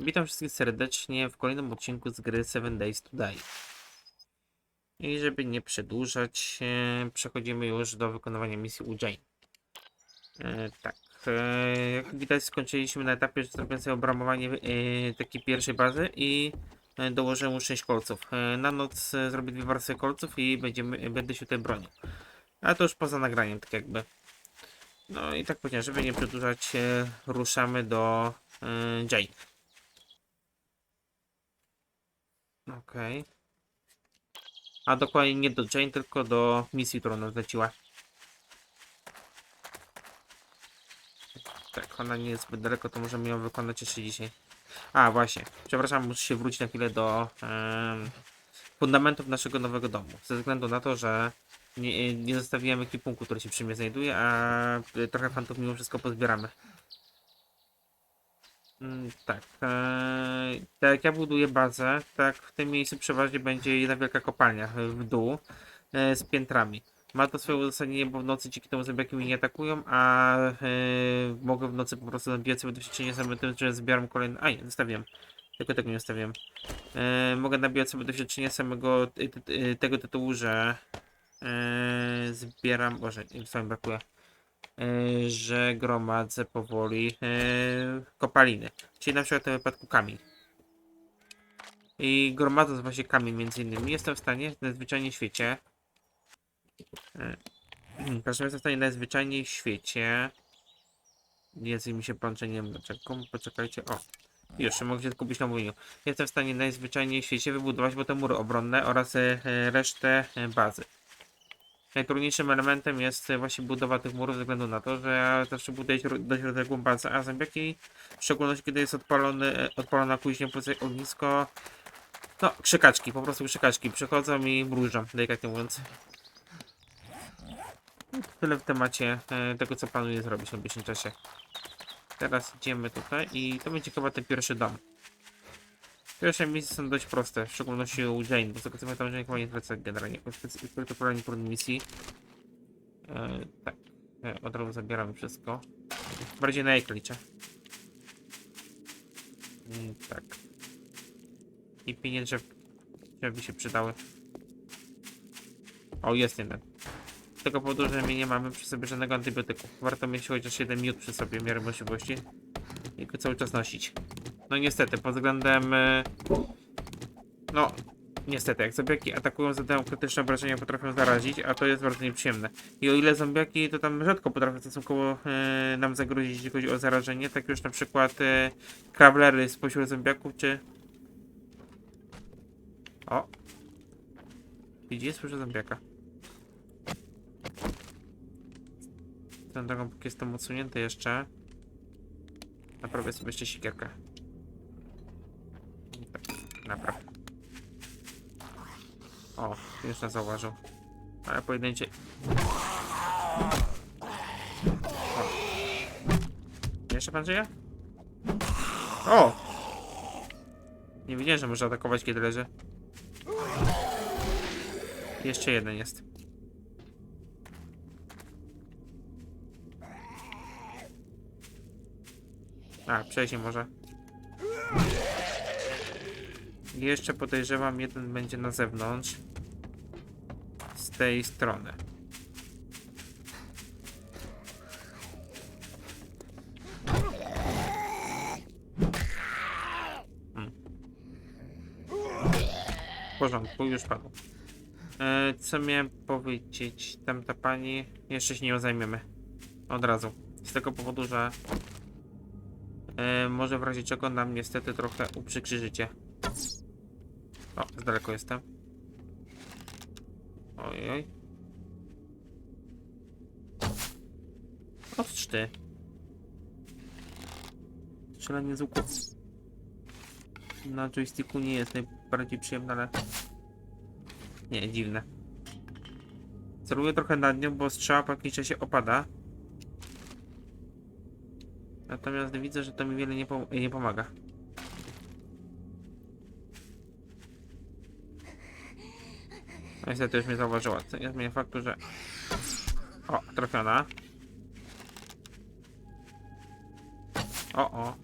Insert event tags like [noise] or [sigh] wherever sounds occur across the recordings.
Witam wszystkich serdecznie w kolejnym odcinku z gry 7 Days to Die. I żeby nie przedłużać, e, przechodzimy już do wykonywania misji u Jane. E, tak, e, jak widać skończyliśmy na etapie, że zrobiłem sobie obramowanie e, takiej pierwszej bazy i e, dołożyłem mu 6 kolców. E, na noc e, zrobię dwie warstwy kolców i będziemy, będę się tutaj bronił. A to już poza nagraniem, tak jakby. No i tak powiedziałem, żeby nie przedłużać, e, ruszamy do e, Jane. Okej. A dokładnie nie do Jane, tylko do misji, którą nam zleciła. Tak, ona nie jest zbyt daleko, to możemy ją wykonać jeszcze dzisiaj. A, właśnie. Przepraszam, muszę się wrócić na chwilę do em, fundamentów naszego nowego domu. Ze względu na to, że nie, nie zostawiłem ekwipunku, który się przy mnie znajduje, a y, trochę fantów mimo wszystko pozbieramy. Mm, Tak. Eee, tak jak ja buduję bazę, tak w tym miejscu przeważnie będzie jedna wielka kopalnia e, w dół e, z piętrami. Ma to swoje uzasadnienie, bo w nocy dzięki temu zębiaki mnie nie atakują, a e, mogę w nocy po prostu nabijać sobie doświadczenie samym tym, że zbieram kolejne... A nie, zostawiłem. Tylko tego nie zostawiłem. E, mogę nabijać sobie doświadczenie samego tego tytułu, że e, zbieram... Boże, co mi brakuje e, że gromadzę powoli e, kopaliny. Czyli na przykład w tym wypadku kamień. I gromadząc właśnie kamień między innymi jestem w stanie najzwyczajniej w świecie e, [clears throat] w każdym razie jestem w stanie najzwyczajniej w świecie język mi się połączeniem dlaczego? Poczekajcie, o już, mogę się być na mówieniu. Jestem w stanie najzwyczajniej w świecie wybudować potem mury obronne oraz e, e, resztę e, bazy. Najtrudniejszym elementem jest właśnie budowa tych murów ze względu na to, że ja zawsze buduję dość rozległą bazę, a zębiaki, w szczególności kiedy jest odpalony, e, odpalona później ognisko, no krzykaczki, po prostu krzykaczki przychodzą i mrużą, delikatnie mówiąc. Tyle w temacie e, tego, co planuję zrobić w najbliższym czasie. Teraz idziemy tutaj i to będzie chyba ten pierwszy dom. Pierwsze misje są dość proste, w szczególności u Jane, bo z tego co pamiętam, Jane chyba nie zleca generalnie spektakularnie trudnej misji. E, tak, e, od razu zabieramy wszystko. Bardziej na jak liczę. Mm, tak. I pieniądze, żeby się przydały. O, jest jeden. Z tego powodu, że my nie mamy przy sobie żadnego antybiotyku. Warto mieć chociaż jeden miód przy sobie w miarę możliwości. I go cały czas nosić. No niestety, pod względem... e, No, niestety, jak zombiaki atakują, zadają krytyczne obrażenia, potrafią zarazić, a to jest bardzo nieprzyjemne. I o ile zombiaki to tam rzadko potrafią stosunkowo e, nam zagrozić, jeśli chodzi o zarażenie, tak już na przykład e, krawlery spośród zombiaków, czy... O! Gdzie słyszę zombiaka? Tą drogą, póki jestem odsunięty jeszcze, naprawię sobie jeszcze sikierkę. Napraw. O, już nas zauważył. Ale pojedyncze... O. Jeszcze pan żyje? O! Nie wiedziałem, że można atakować, kiedy leży. Jeszcze jeden jest. A, przejść nie może. Jeszcze podejrzewam, jeden będzie na zewnątrz. Z tej strony. Hmm. W porządku, już padł. E, co miałem powiedzieć? Tamta pani. Jeszcze się nią zajmiemy. Od razu. Z tego powodu, że e, może w razie czego nam niestety trochę uprzykrzy życie. O, z daleko jestem. Ojej. Ostrz ty. Strzelanie z łuku. Na joysticku nie jest najbardziej przyjemne, ale... Nie, dziwne. Celuję trochę nad nią, bo strzała po jakimś czasie opada. Natomiast widzę, że to mi wiele nie, pom- nie pomaga. Niestety już mnie zauważyła. Co nie zmienia faktu, że... O, trafiona. O, o.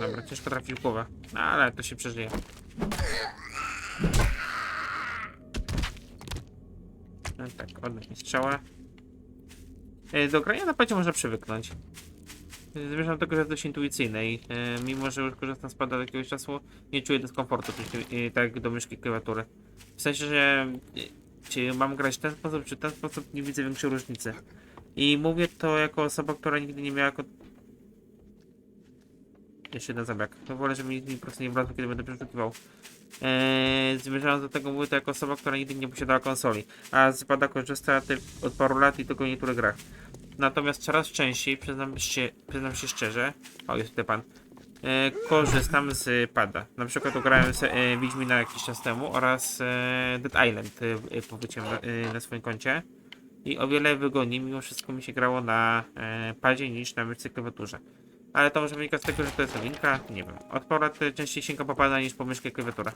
Dobra, ciężko trafić w głowę. No, ale to się przeżyje. No tak, oddać mi strzała. E, Do grania na padzie można przywyknąć. Zmierzam do tego, że jest dość intuicyjne i e, mimo, że już korzystam z pada od jakiegoś czasu, nie czuję dyskomfortu, przy- e, tak jak do myszki klawiatury. W sensie, że e, czy mam grać w ten sposób, czy w ten sposób, nie widzę większej różnicy. I mówię to jako osoba, która nigdy nie miała jeszcze jeden zabieg. No wolę, żeby nikt mi po prostu nie wlazł, kiedy będę przeszukiwał. Eee, zmierzając do tego, mówię to jako osoba, która nigdy nie posiadała konsoli, a z pada korzysta od paru lat i tylko w niektórych grach. Natomiast coraz częściej, przyznam się, przyznam się szczerze, o jest tutaj pan, e, korzystam z pada. Na przykład ugrałem se, e, Wiedźmina jakiś czas temu oraz e, Dead Island e, powiedziałem na, e, na swoim koncie. I o wiele wygodniej mimo wszystko mi się grało na e, padzie niż na myszce klawiaturze. Ale to może wynika z tego, że to jest nowinka, nie wiem. Od paru e, częściej sięga po pada niż po myszkę i klawiaturę.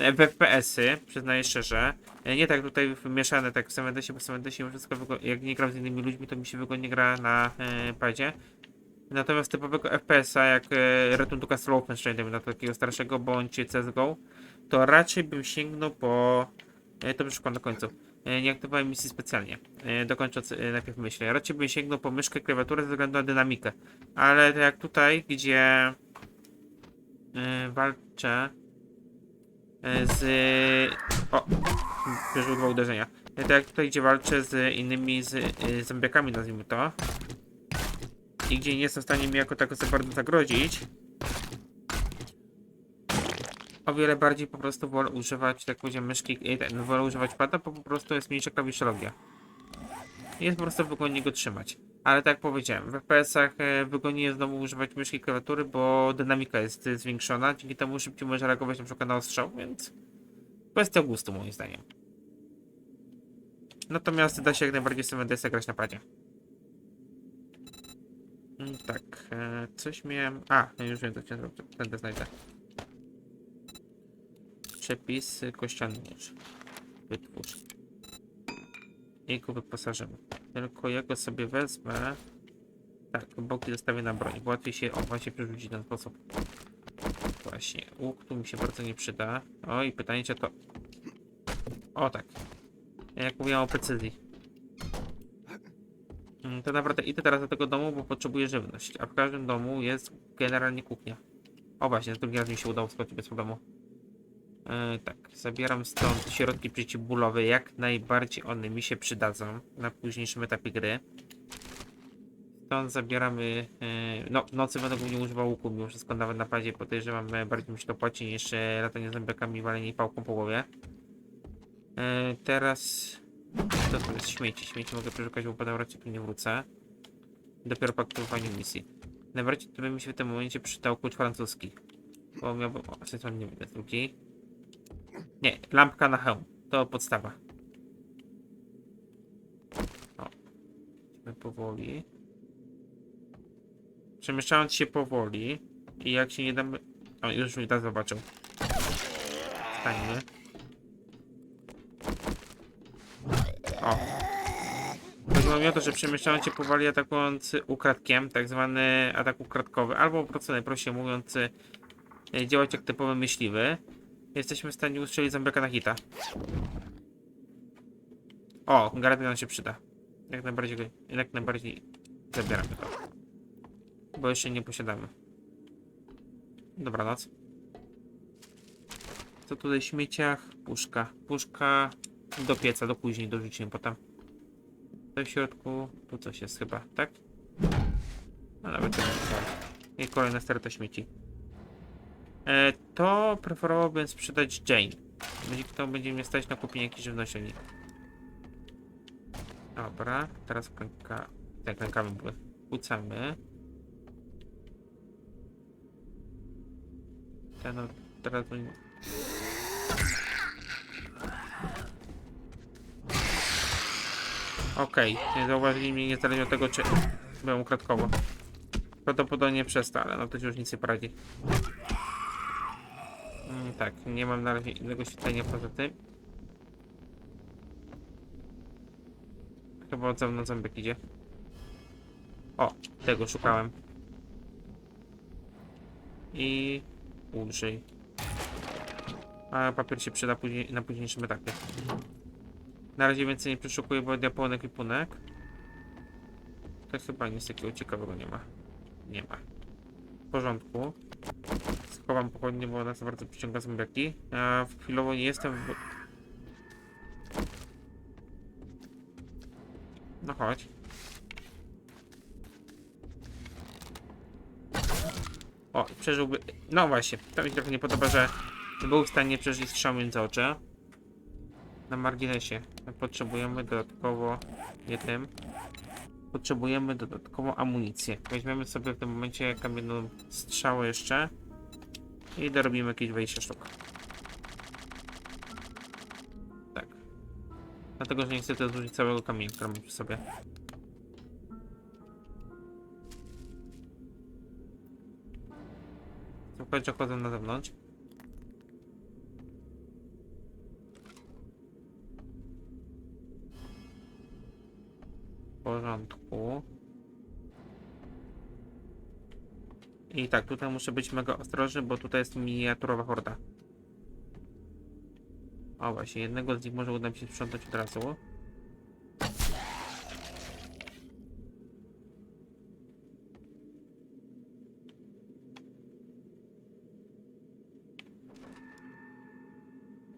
E, FPS-y, przyznaję szczerze, e, nie tak tutaj mieszane, tak w Semendesie, bo w Semendesie mimo wszystko, jak nie gram z innymi ludźmi, to mi się wygodnie gra na e, padzie. Natomiast typowego FPS-a, jak e, Return to Castle na takiego starszego, bądź CSGO, to raczej bym sięgnął po... E, to przykład do końcu. E, nie aktywowałem misji specjalnie. E, dokończąc e, najpierw myślę. Raczej bym sięgnął po myszkę, klawiaturę ze względu na dynamikę. Ale tak jak tutaj, gdzie e, walczę e, z... O! Przeżył dwa uderzenia. E, tak jak tutaj, gdzie walczę z innymi z, e, zombiakami, nazwijmy to. I gdzie nie jestem w stanie mi jako tako za bardzo zagrozić. O wiele bardziej po prostu wolę używać, tak powiedziałem, myszki, e, ten, wolę używać pada, bo po prostu jest mniejsza klawiszologia. Jest po prostu wygodniej go trzymać. Ale tak jak powiedziałem, w FPS-ach e, wygodniej jest znowu używać myszki i klawiatury, bo dynamika jest e, zwiększona, dzięki temu szybciej możesz reagować na przykład na ostrzał, więc kwestia gustu moim zdaniem. Natomiast da się jak najbardziej sobie DS grać na padzie. Mm, Tak, e, coś miałem... A, no już wiem, zrobić, będę znajdę. Przepis kościany. Wytwórz. I go wyposażymy. Tylko ja go sobie wezmę. Tak, boki zostawię na broń. bo Łatwiej się, o, właśnie przerzucić ten sposób. Właśnie, łuk tu mi się bardzo nie przyda. O, i pytanie, czy to... O, tak. Jak mówiłem o precyzji. Mm, To naprawdę idę teraz do tego domu, bo potrzebuję żywność. A w każdym domu jest generalnie kuchnia. O właśnie, drugi raz mi się udało skoczyć bez problemu. E, tak, zabieram stąd środki przeciwbólowe, jak najbardziej one mi się przydadzą na późniejszym etapie gry. Stąd zabieramy, e, no w nocy będę głównie używał łuku, mimo wszystko nawet na padzie podejrzewam, e, bardziej mi się to płaci niż e, latanie zębiakami i walenie pałką po głowie. Teraz, to to jest śmieci, śmieci mogę przeszukać, bo potem raczej tu nie wrócę. Dopiero po aktywowaniu misji. Najbardziej to by mi się w tym momencie przydał klucz francuski. Bo miałbym, o, w sensie nie widzę drugi. Nie, lampka na hełm. To podstawa. O. Powoli. Przemieszczając się powoli. I jak się nie damy... O, już mi tak zobaczył. Stańmy. O. Mi o to, że przemieszczając się powoli atakując ukradkiem, tak zwany atak ukradkowy, albo po prostu najprościej mówiąc, e, działać jak typowy myśliwy, jesteśmy w stanie ustrzelić zombiaka na hita. O, gardę nam się przyda. Jak najbardziej, jak najbardziej zabieramy to. Bo jeszcze nie posiadamy. Dobranoc. Co tutaj w śmieciach? Puszka. Puszka do pieca, do później dorzucimy potem. W środku, tu coś jest chyba, tak? No nawet to nie. I kolejne sterta śmieci. E, to preferowałbym sprzedać Jane. Będzie kto będzie mnie stać na kupienie jakiejś żywności. Dobra, teraz klęka... Tak, klękamy były. Ten no, teraz... będzie- Okej, nie zauważyli mnie niezależnie od tego, czy byłem ukradkowo. Prawdopodobnie przez to, ale no to już nic nie poradzi. Mm, tak, nie mam na razie innego świetlenia poza tym. Chyba od zewnątrz zębek idzie. O, tego szukałem. i użyj. A papier się przyda później, na późniejszym etapie. Na razie więcej nie przeszukuję, bo ja pełen ekwipunek. To chyba nic takiego ciekawego nie ma. Nie ma. W porządku. Schowam pochodnie, bo nas bardzo przyciąga zombiaki. A chwilowo nie jestem w... No chodź. O, przeżyłby... No właśnie, to mi trochę nie podoba, że był w stanie przeżyć strzał między oczy. Na marginesie. Potrzebujemy dodatkowo... Nie tym. Potrzebujemy dodatkowo amunicję. Weźmiemy sobie w tym momencie kamienną strzałę jeszcze. I dorobimy jakieś 20 sztuk. Tak. Dlatego, że nie chcę też zużyć całego kamienia, który mam przy sobie. Chodzę na zewnątrz. W porządku. I tak, tutaj muszę być mega ostrożny, bo tutaj jest miniaturowa horda. O właśnie, jednego z nich może uda mi się sprzątać od razu.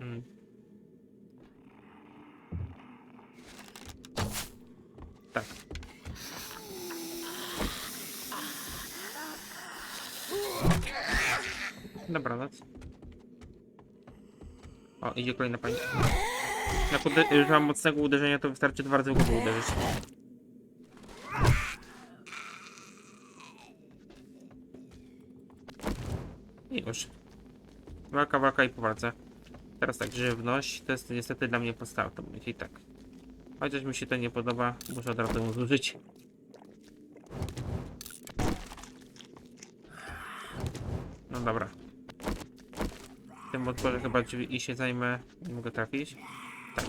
Mm. Tak. Dobranoc. Idzie kolejna pani. Jak ude- używam mocnego uderzenia, to wystarczy dwa razy w głowę uderzyć. I już. Walka, walka i po walce. Teraz tak, żywność. To jest niestety dla mnie podstawa w tym momencie i tak. Chociaż mi się to nie podoba, muszę od razu ją zużyć. No dobra. W tym otworze chyba drzwi i się zajmę. Nie mogę trafić. Tak.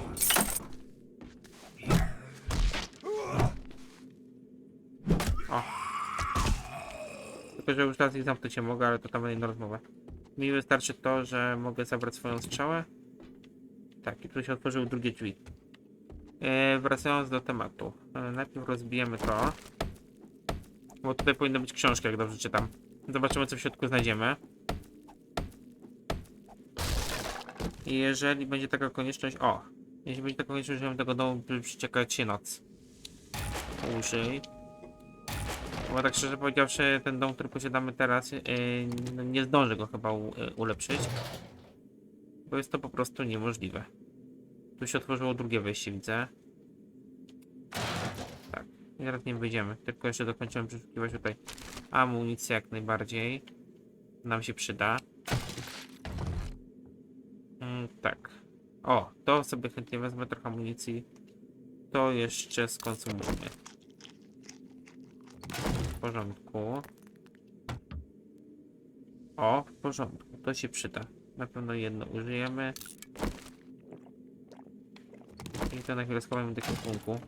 O. Tylko, że już teraz ich zamknąć nie mogę, ale to tam będzie inna rozmowa. Mi wystarczy to, że mogę zabrać swoją strzałę. Tak, i tu się otworzyły drugie drzwi. E, wracając do tematu. E, najpierw rozbijemy to. Bo tutaj powinna być książka, jak dobrze czytam. Zobaczymy, co w środku znajdziemy. I jeżeli będzie taka konieczność... O! Jeśli będzie taka konieczność, że tego domu by przeciekać się noc. Użyj. Bo tak szczerze powiedziawszy, ten dom, który posiadamy teraz, yy, nie zdąży go chyba u, yy, ulepszyć. Bo jest to po prostu niemożliwe. Tu się otworzyło drugie wejście, widzę. Tak. Teraz nie wyjdziemy. Tylko jeszcze dokończyłem przeszukiwać tutaj amunicję jak najbardziej. Nam się przyda. Tak. O, to sobie chętnie wezmę trochę amunicji. To jeszcze skonsumujmy. W porządku. O, w porządku. To się przyda. Na pewno jedno użyjemy. I to na chwilę schowamy do kwipunku.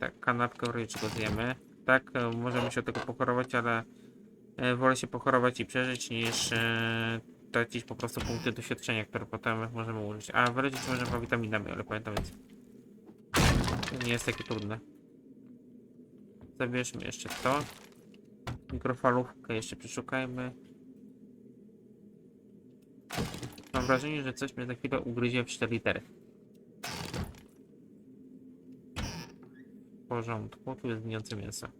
Tak, kanapkę ryczego zjemy. Tak, e, możemy się od tego pochorować, ale e, wolę się pochorować i przeżyć niż e, tracić po prostu punkty doświadczenia, które potem możemy użyć. A wyleczyć możemy witaminami, ale pamiętam więc. To nie jest takie trudne. Zabierzmy jeszcze to. Mikrofalówkę jeszcze przeszukajmy. Mam wrażenie, że coś mnie za chwilę ugryzie w 4 litery. W porządku, tu jest gnijące mięso.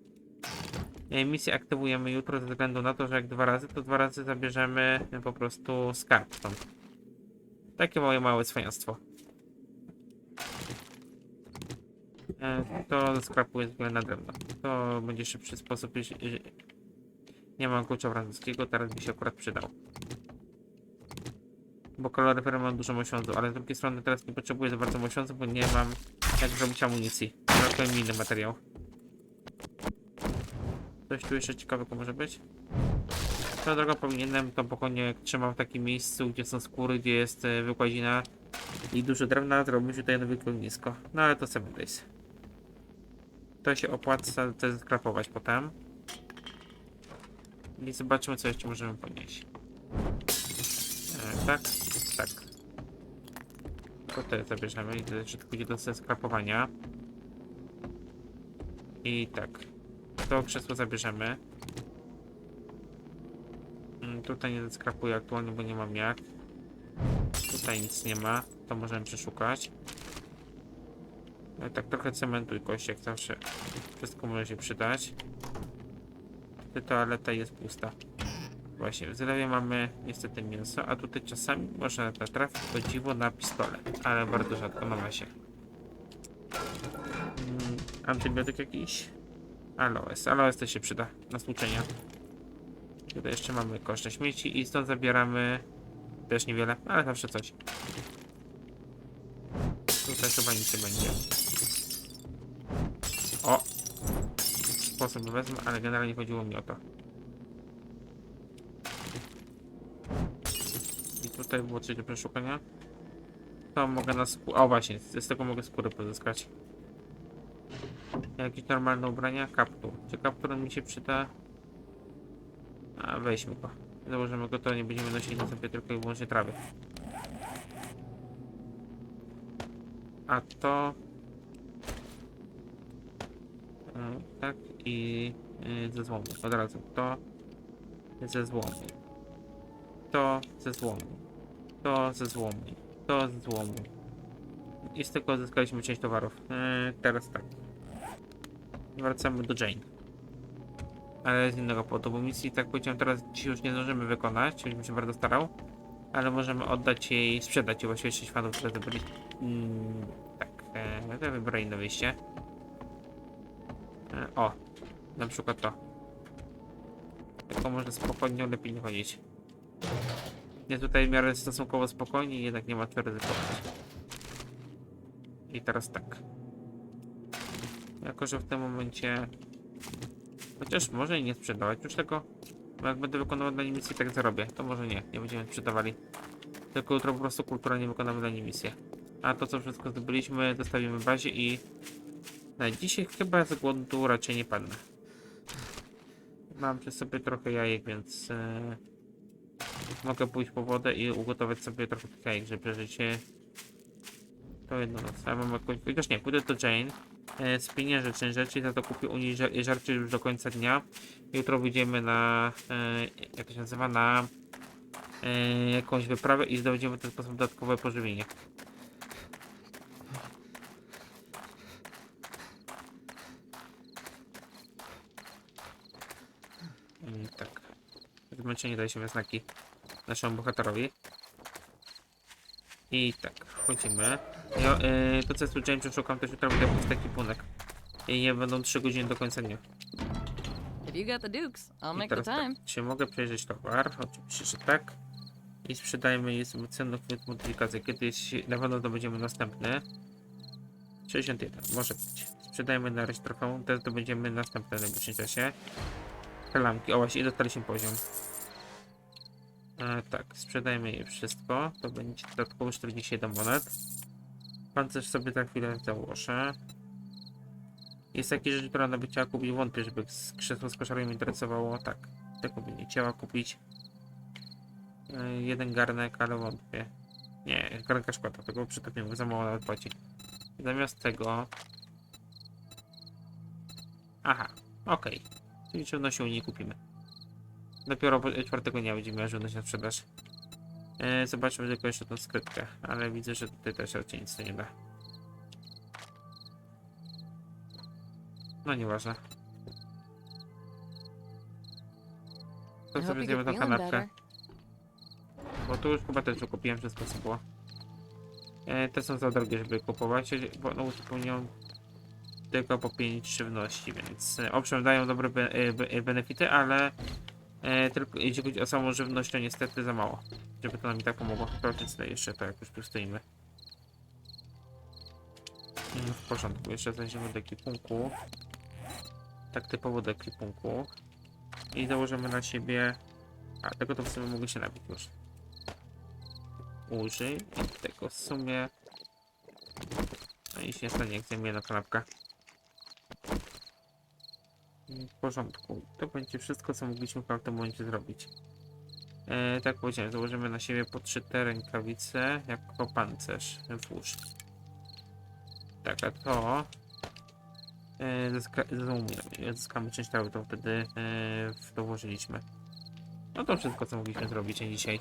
Misję aktywujemy jutro ze względu na to, że jak dwa razy, to dwa razy zabierzemy e, po prostu skarb. Takie moje małe cwaniactwo. E, To skrapuję z na drewno. To będzie szybszy sposób, jeśli... Nie mam klucza francuskiego, teraz by się akurat przydał. Bo koloryfer mam dużo mosiądzu, ale z drugiej strony teraz nie potrzebuję za bardzo mosiądzu, bo nie mam jak zrobić amunicji. Brakuje mi inny materiał. Coś tu jeszcze ciekawego może być? Swoją drogą powinienem to pokonie, jak trzymam w takim miejscu, gdzie są skóry, gdzie jest e, wykładzina i dużo drewna, zrobić tutaj nowe ognisko. No ale to seven days. To się opłaca to skrapować potem. I zobaczymy, co jeszcze możemy podnieść. E, tak, tak. Tutaj zabierzemy i to szybko do skrapowania. I tak. To krzesło zabierzemy. Mm, Tutaj nie skrapuję aktualnie, bo nie mam jak. Tutaj nic nie ma. To możemy przeszukać. No, tak trochę cementu i kości, jak zawsze. Wszystko może się przydać. Ta toaleta jest pusta. Właśnie, w zlewie mamy niestety mięso, a tutaj czasami można natrafić o dziwo na pistolet, ale bardzo rzadko na masie. Mm, antybiotyk jakiś? Aloes. Aloes też się przyda na stłuczenia. Tutaj jeszcze mamy koszty śmieci i stąd zabieramy też niewiele, ale zawsze coś. Tutaj chyba nic nie będzie. O! Sposób wezmę, ale generalnie chodziło mi o to. I tutaj było coś do przeszukania. To mogę na skórę. O właśnie, z tego mogę skórę pozyskać. Jakieś normalne ubrania? Kaptur. Czy kaptur mi się przyda? A weźmy go. Założymy go, to nie będziemy nosili na sobie tylko i wyłącznie trawy. A to... E, Tak i e, ze złomu. Od razu. To ze złomu. To ze złomu. To ze złomu. To ze złomu. I z tego uzyskaliśmy część towarów. E, teraz tak. Wracamy do Jane. Ale z innego powodu, bo misji, tak powiedziałem, teraz dzisiaj już nie zdążymy wykonać, choćbym się bardzo starał. Ale możemy oddać jej, sprzedać jej właściwie 6 fanów, które zdobyli. Mm, tak, e, to wybrali inne wyjście. E, o, na przykład to. Tylko można spokojnie, lepiej nie chodzić. Jest tutaj w miarę stosunkowo spokojnie, jednak nie ma co ryzykować. I teraz tak. Jako, że w tym momencie... Chociaż może i nie sprzedawać już tego. Bo jak będę wykonywał dla niej misję, tak zarobię. To może nie, nie będziemy sprzedawali. Tylko jutro po prostu kulturalnie wykonamy dla niej misję. A to, co wszystko zdobyliśmy, zostawimy w bazie i... Na dzisiaj chyba z głodu raczej nie padnę. Mam przy sobie trochę jajek, więc... E... Mogę pójść po wodę i ugotować sobie trochę tych jajek, żeby przeżyć e, to jedno noc. A mam jakąś... Chociaż nie, pójdę do Jane. E, spieniężę część rzeczy, za to kupię u niej żar żarcie już do końca dnia. Jutro wyjdziemy na... E, jak to się nazywa? Na... E, jakąś wyprawę i zdobędziemy w ten sposób dodatkowe pożywienie. I tak. Zmęczenie daje się we znaki naszemu bohaterowi. I tak, wchodzimy. Ja, y, to co słyszałem, przeszukam też jutro będę puszczać ekipunek. I nie będą 3 godziny do końca dnia. If you got the dukes, I'll I make the teraz time. tak, czy mogę przejrzeć towar? Oczywiście, że tak. I sprzedajmy je sobie cenną modyfikację. Kiedyś na pewno to będziemy następny. 61, może być. Sprzedajmy na razie trofeum, teraz to będziemy następne w najbliższym czasie. Kalamki, o właśnie, i dostaliśmy poziom. E, tak, sprzedajmy je wszystko. To będzie dodatkowo 47 monet. Pancerz sobie za chwilę założę. Jest takie rzeczy, które ona by chciała kupić. Wątpię, żeby krzesło z koszarą mnie interesowało. Tak, tego by nie chciała kupić. E, jeden garnek, ale wątpię. Nie, garnka szkoda, tego przytopimy, za mało nawet płaci. Zamiast tego... Aha, okej. Czyli żywności u niej kupimy. Dopiero czwartego dnia będziemy miała żywność na sprzedaż. E, zobaczmy tylko jeszcze tą skrytkę, ale widzę, że tutaj też raczej nic to nie da. No nieważne. To sobie zjemy tą kanapkę. Bo tu już chyba też kupiłem, wszystko co było. E, te są za drogie, żeby kupować, bo no uzupełnią tylko po 5 żywności, więc e, owszem dają dobre be, e, be, benefity, ale e, tylko jeśli chodzi o samą żywność, to niestety za mało. Żeby to nam i tak pomogło. Sprawdźmy sobie jeszcze to, jak już tu stoimy. Mm, W porządku, jeszcze zajdziemy do ekipunku. Tak typowo do ekipunku. I założymy na siebie... A, tego to w sumie mogę się nabić już. Użyj i tego w sumie... No i się nie stanie, jak zajmie na kanapkę. W porządku. To będzie wszystko, co mogliśmy w tym momencie zrobić. E, tak powiedziałem, założymy na siebie po trzy te rękawice jako pancerz. Włóż. Tak, a to... E, zyskamy część trawy, to wtedy e, w to włożyliśmy. No to wszystko, co mogliśmy zrobić dzisiaj.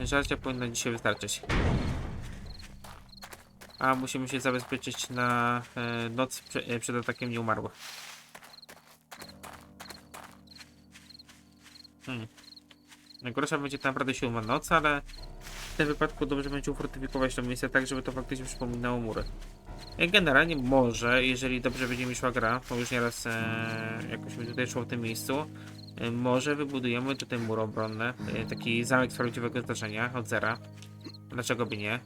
Żarcia powinno dzisiaj wystarczyć. A musimy się zabezpieczyć na e, noc prze, e, przed atakiem nieumarłych. Najgorsza będzie to naprawdę siódma noc, ale w tym wypadku dobrze będzie ufortyfikować to miejsce tak, żeby to faktycznie przypominało mury. Generalnie może, jeżeli dobrze będzie mi szła gra, bo już nieraz e, jakoś mi tutaj szło w tym miejscu, e, może wybudujemy tutaj mur obronny, e, taki zamek z prawdziwego zdarzenia od zera. Dlaczego by nie?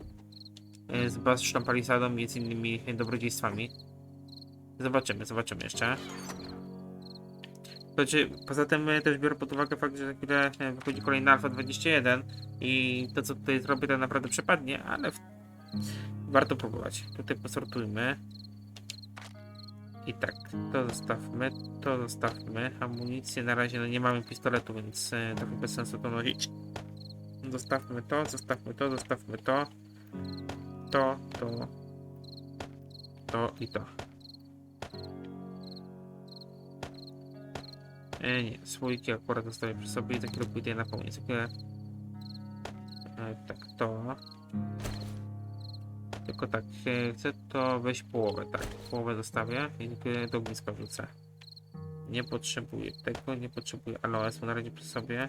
E, z basztą palisadą i z innymi dobrodziejstwami. Zobaczymy, zobaczymy jeszcze. Znaczy, poza tym też biorę pod uwagę fakt, że za chwilę wychodzi kolejna Alpha 21 i to co tutaj zrobię to naprawdę przepadnie, ale w... warto próbować. Tutaj posortujmy. I tak, to zostawmy, to zostawmy. Amunicję na razie no nie mamy pistoletu, więc e, trochę bez sensu to nosić. Zostawmy to, zostawmy to, zostawmy to. To, to, to i to. E, nie, słoiki akurat zostawię przy sobie i za chwilę pójdę. Za chwilę... E, tak, to. Tylko tak, e, chcę to weź połowę, tak, połowę zostawię i do ogniska wrzucę. Nie potrzebuję tego, nie potrzebuję aloesu na razie przy sobie.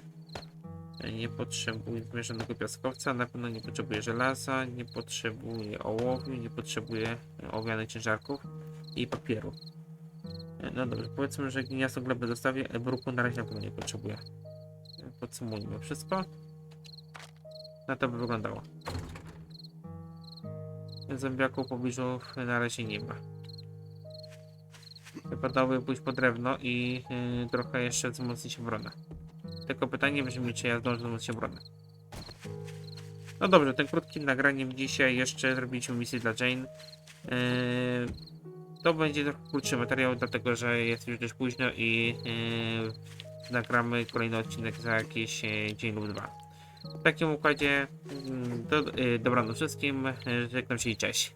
E, Nie potrzebuję zmieszanego piaskowca, na pewno nie potrzebuję żelaza, nie potrzebuję ołowiu, nie potrzebuję e, owianych ciężarków i papieru. E, No dobrze, powiedzmy, że gliniastą glebę zostawię, e, bruku na razie na pewno nie potrzebuję. E, Podsumujmy wszystko. Na to by wyglądało. Zębiaku w pobliżu na razie nie ma. Wypadałoby pójść po drewno i yy, trochę jeszcze wzmocnić obronę. Tylko pytanie brzmi, czy ja zdążę wzmocnić obronę. No dobrze, tym krótkim nagraniem dzisiaj jeszcze zrobiliśmy misję dla Jane. Yy, to będzie krótszy materiał, dlatego że jest już dość późno i yy, nagramy kolejny odcinek za jakiś yy, dzień lub dwa. W takim układzie mm, do, yy, dobranoc wszystkim, yy, żegnam się i cześć.